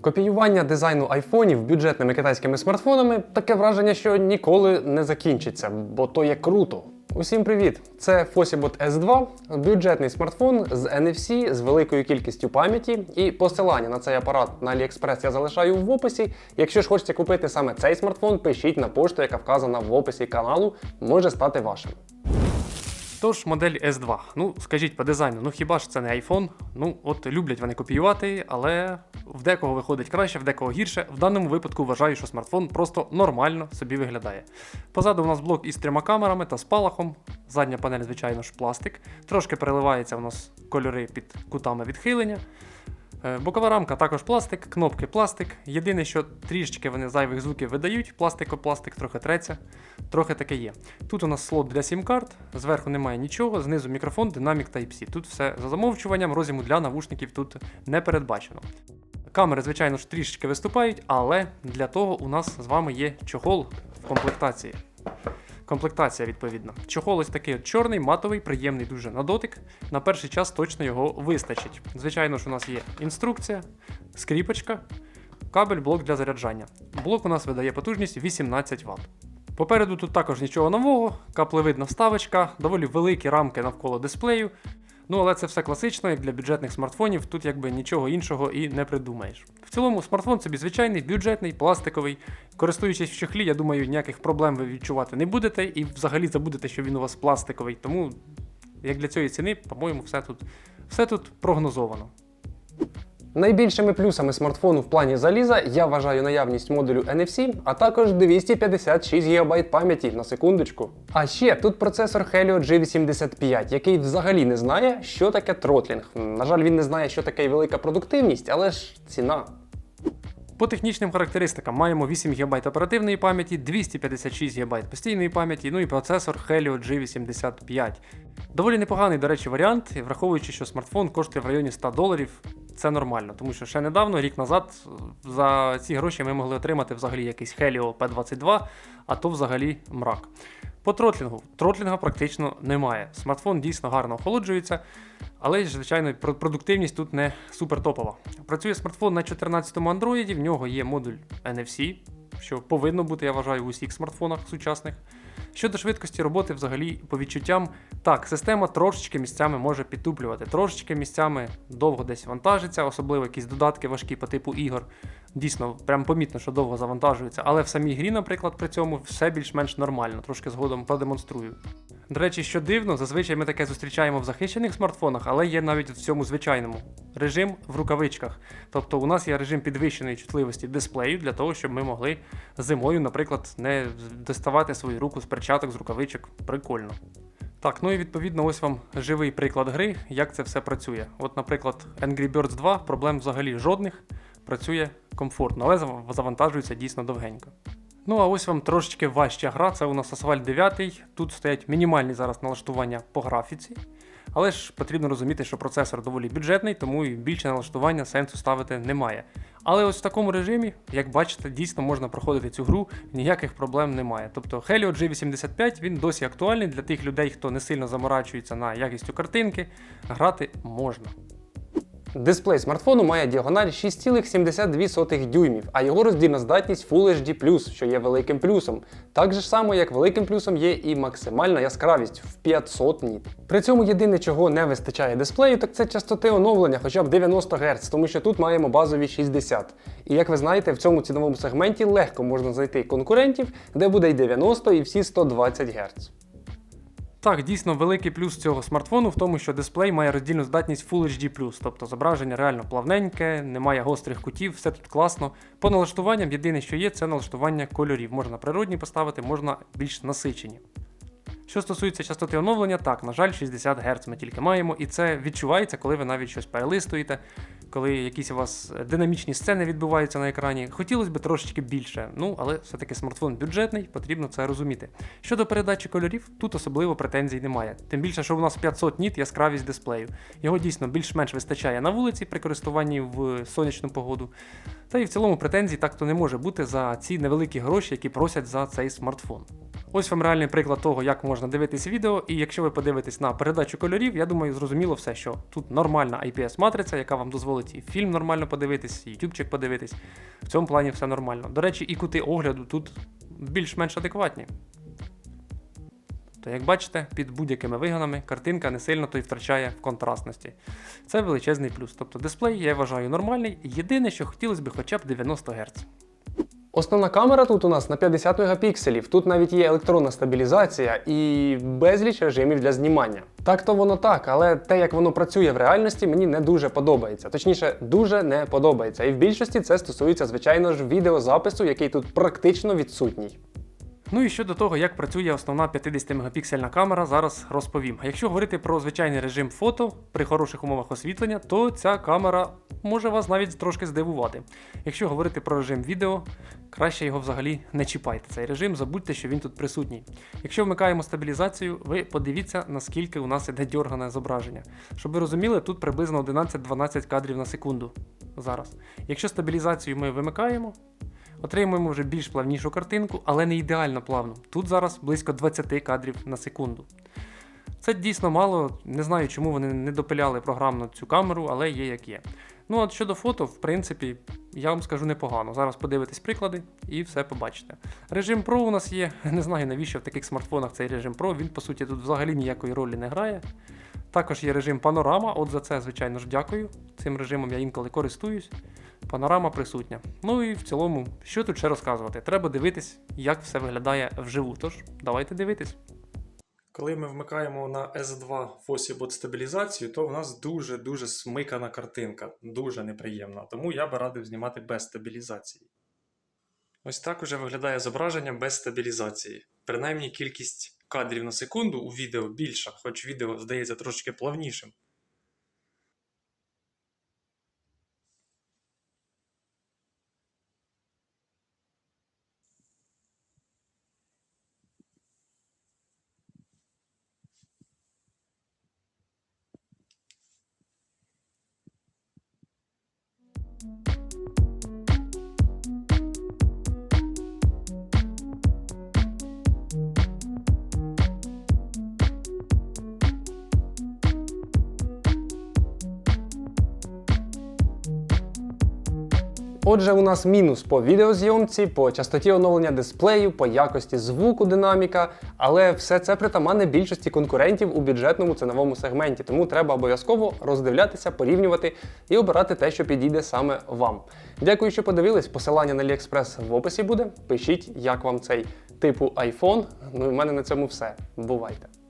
Копіювання дизайну айфонів бюджетними китайськими смартфонами таке враження, що ніколи не закінчиться, бо то є круто. Усім привіт! Це Fosibot S2, бюджетний смартфон з NFC з великою кількістю пам'яті. І посилання на цей апарат на AliExpress я залишаю в описі. Якщо ж хочете купити саме цей смартфон, пишіть на пошту, яка вказана в описі каналу, може стати вашим. Тож, модель S2. Ну, скажіть по дизайну, ну хіба ж це не iPhone? Ну, от люблять вони копіювати, але в декого виходить краще, в декого гірше. В даному випадку вважаю, що смартфон просто нормально собі виглядає. Позаду у нас блок із трьома камерами та спалахом. Задня панель, звичайно ж, пластик. Трошки переливається у нас кольори під кутами відхилення. Е, Бокова рамка також пластик, кнопки пластик. Єдине, що трішечки вони зайвих звуків видають, пластико пластик трохи треться, трохи таке є. Тут у нас слот для сім-карт, зверху немає нічого, знизу мікрофон, динамік Type-C. Тут все за замовчуванням, розіму для навушників тут не передбачено. Камери, звичайно ж, трішечки виступають, але для того у нас з вами є чохол в комплектації. Комплектація, відповідна. Чохол ось такий от чорний, матовий, приємний дуже на дотик. На перший час точно його вистачить. Звичайно ж, у нас є інструкція, скріпочка, кабель, блок для заряджання. Блок у нас видає потужність 18 Вт. Попереду тут також нічого нового, каплевидна вставочка, доволі великі рамки навколо дисплею. Ну, але це все класично, як для бюджетних смартфонів, тут якби нічого іншого і не придумаєш. В цілому смартфон собі звичайний, бюджетний, пластиковий. Користуючись в чехлі, я думаю, ніяких проблем ви відчувати не будете і взагалі забудете, що він у вас пластиковий. Тому, як для цієї ціни, по-моєму, все тут, все тут прогнозовано. Найбільшими плюсами смартфону в плані заліза я вважаю наявність модулю NFC, а також 256 ГБ пам'яті на секундочку. А ще тут процесор Helio G85, який взагалі не знає, що таке тротлінг. На жаль, він не знає, що таке велика продуктивність, але ж ціна. По технічним характеристикам маємо 8 ГБ оперативної пам'яті, 256 ГБ постійної пам'яті, ну і процесор Helio G85. Доволі непоганий, до речі, варіант, враховуючи, що смартфон коштує в районі 100 доларів, це нормально, тому що ще недавно, рік назад, за ці гроші ми могли отримати взагалі якийсь Helio P22, а то взагалі мрак. По тротлінгу. Тротлінга практично немає. Смартфон дійсно гарно охолоджується, але звичайно, продуктивність тут не супер топова. Працює смартфон на 14-му Android, в нього є модуль NFC, що повинно бути, я вважаю, в усіх смартфонах сучасних. Щодо швидкості роботи, взагалі, по відчуттям, так, система трошечки місцями може підтуплювати, трошечки місцями довго десь вантажиться, особливо якісь додатки важкі по типу ігор. Дійсно, прям помітно, що довго завантажується, але в самій грі, наприклад, при цьому все більш-менш нормально, трошки згодом продемонструю. До речі, що дивно, зазвичай ми таке зустрічаємо в захищених смартфонах, але є навіть в цьому звичайному режим в рукавичках. Тобто у нас є режим підвищеної чутливості дисплею для того, щоб ми могли зимою, наприклад, не доставати свою руку з перчаток, з рукавичок. Прикольно. Так, ну і відповідно, ось вам живий приклад гри, як це все працює. От, наприклад, Angry Birds 2 проблем взагалі жодних, працює комфортно, але завантажується дійсно довгенько. Ну а ось вам трошечки важча гра, це у нас Asphalt 9. Тут стоять мінімальні зараз налаштування по графіці. Але ж потрібно розуміти, що процесор доволі бюджетний, тому і більше налаштування сенсу ставити немає. Але ось в такому режимі, як бачите, дійсно можна проходити цю гру, ніяких проблем немає. Тобто Helio G85 він досі актуальний для тих людей, хто не сильно заморачується на якістю картинки, грати можна. Дисплей смартфону має діагональ 6,72 дюймів, а його роздільна здатність Full HD+, що є великим плюсом. Так же само, як великим плюсом є і максимальна яскравість в 500 ніт. При цьому єдине, чого не вистачає дисплею, так це частоти оновлення, хоча б 90 Гц, тому що тут маємо базові 60. І як ви знаєте, в цьому ціновому сегменті легко можна знайти конкурентів, де буде й 90 і всі 120 Гц. Так, дійсно, великий плюс цього смартфону в тому, що дисплей має роздільну здатність Full HD+, тобто зображення реально плавненьке, немає гострих кутів, все тут класно. По налаштуванням єдине, що є, це налаштування кольорів. Можна природні поставити, можна більш насичені. Що стосується частоти оновлення, так, на жаль, 60 Гц ми тільки маємо, і це відчувається, коли ви навіть щось перелистуєте, коли якісь у вас динамічні сцени відбуваються на екрані. Хотілося б трошечки більше, ну але все-таки смартфон бюджетний, потрібно це розуміти. Щодо передачі кольорів, тут особливо претензій немає. Тим більше, що у нас 500 ніт яскравість дисплею. Його дійсно більш-менш вистачає на вулиці при користуванні в сонячну погоду. Та і в цілому претензій так-то не може бути за ці невеликі гроші, які просять за цей смартфон. Ось вам реальний приклад того, як можна дивитись відео, і якщо ви подивитесь на передачу кольорів, я думаю, зрозуміло все, що тут нормальна IPS-матриця, яка вам дозволить і фільм нормально подивитись, і ютубчик подивитись. В цьому плані все нормально. До речі, і кути огляду тут більш-менш адекватні. То, як бачите, під будь-якими вигонами картинка не сильно то й втрачає в контрастності. Це величезний плюс. Тобто дисплей, я вважаю, нормальний. Єдине, що хотілося б хоча б 90 Гц. Основна камера тут у нас на 50 мегапікселів. Тут навіть є електронна стабілізація і безліч режимів для знімання. Так то воно так, але те, як воно працює в реальності, мені не дуже подобається. Точніше, дуже не подобається. І в більшості це стосується, звичайно ж, відеозапису, який тут практично відсутній. Ну і щодо того, як працює основна 50-мегапіксельна камера, зараз розповім. Якщо говорити про звичайний режим фото при хороших умовах освітлення, то ця камера може вас навіть трошки здивувати. Якщо говорити про режим відео, краще його взагалі не чіпайте. Цей режим, забудьте, що він тут присутній. Якщо вмикаємо стабілізацію, ви подивіться, наскільки у нас іде дьоргане зображення. Щоб ви розуміли, тут приблизно 11-12 кадрів на секунду зараз. Якщо стабілізацію ми вимикаємо, Отримуємо вже більш плавнішу картинку, але не ідеально плавну. Тут зараз близько 20 кадрів на секунду. Це дійсно мало, не знаю, чому вони не допиляли програмно цю камеру, але є як є. Ну от щодо фото, в принципі, я вам скажу непогано. Зараз подивитесь приклади і все побачите. Режим Pro у нас є. Не знаю навіщо в таких смартфонах цей режим Pro. Він, по суті, тут взагалі ніякої ролі не грає. Також є режим панорама. От за це, звичайно ж, дякую. Цим режимом я інколи користуюсь. Панорама присутня. Ну і в цілому, що тут ще розказувати? Треба дивитись, як все виглядає вживу. Тож, давайте дивитись. Коли ми вмикаємо на S2 Fossibot стабілізацію, то в нас дуже-дуже смикана картинка, дуже неприємна. Тому я би радив знімати без стабілізації. Ось так уже виглядає зображення без стабілізації. Принаймні кількість кадрів на секунду у відео більша, хоч відео здається трошки плавнішим. Thank you Отже, у нас мінус по відеозйомці, по частоті оновлення дисплею, по якості звуку динаміка, але все це притаманне більшості конкурентів у бюджетному ціновому сегменті, тому треба обов'язково роздивлятися, порівнювати і обирати те, що підійде саме вам. Дякую, що подивились. Посилання на AliExpress в описі буде. Пишіть, як вам цей типу iPhone. Ну і в мене на цьому все. Бувайте!